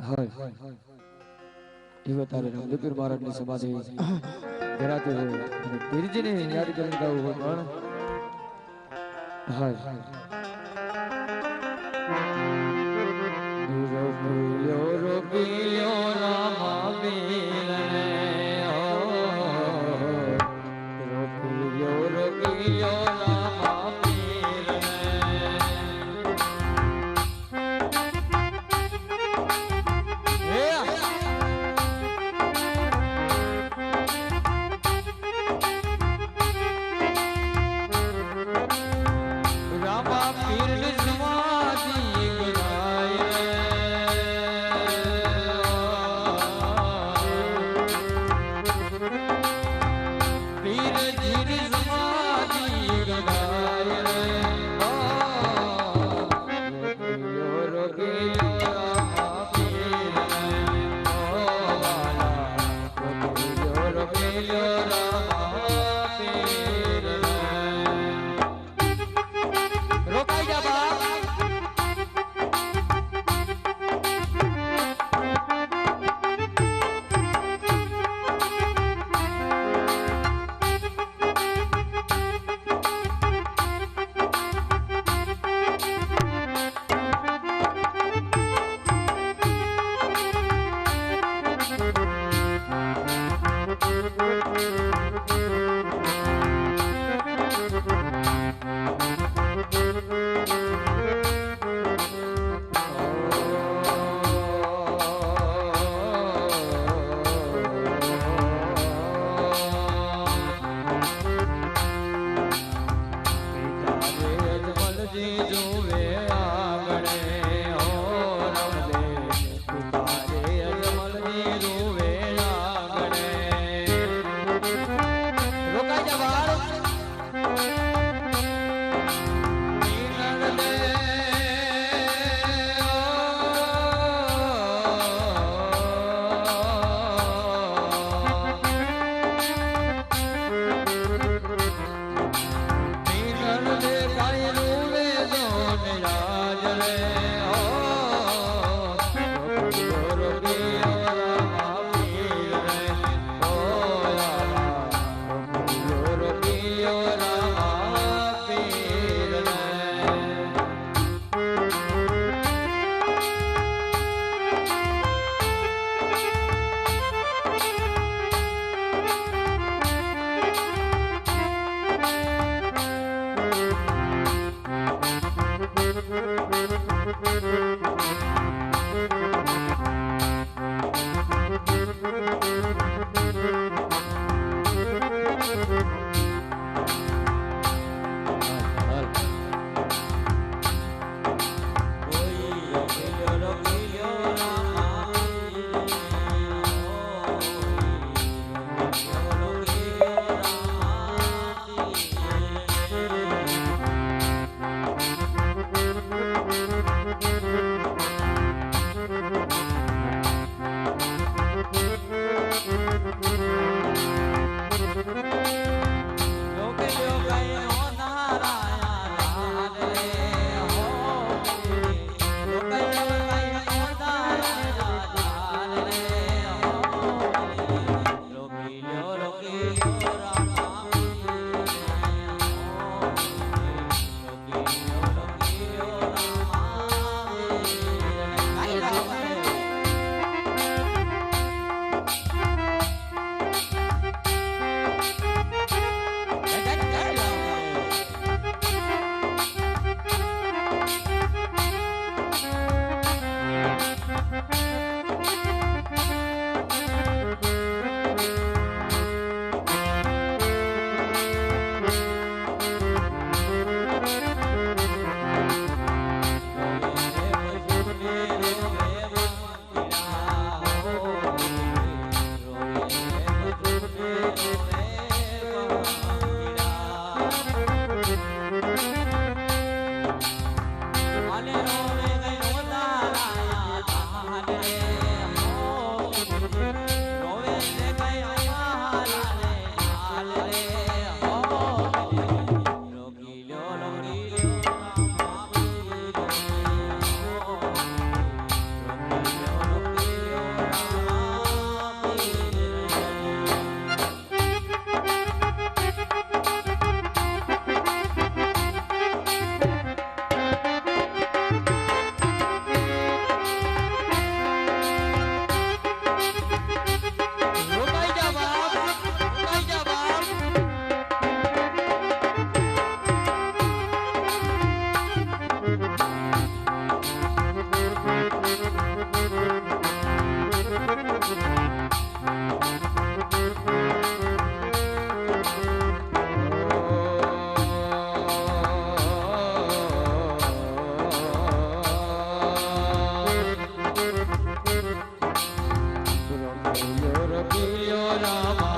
હોય. એવો તારે રામદેવપીર મહારાજની સમાધિ ધરાતી હોય અને પીરજીને યાદ કરીને ગાવું હોય. Müzik Rama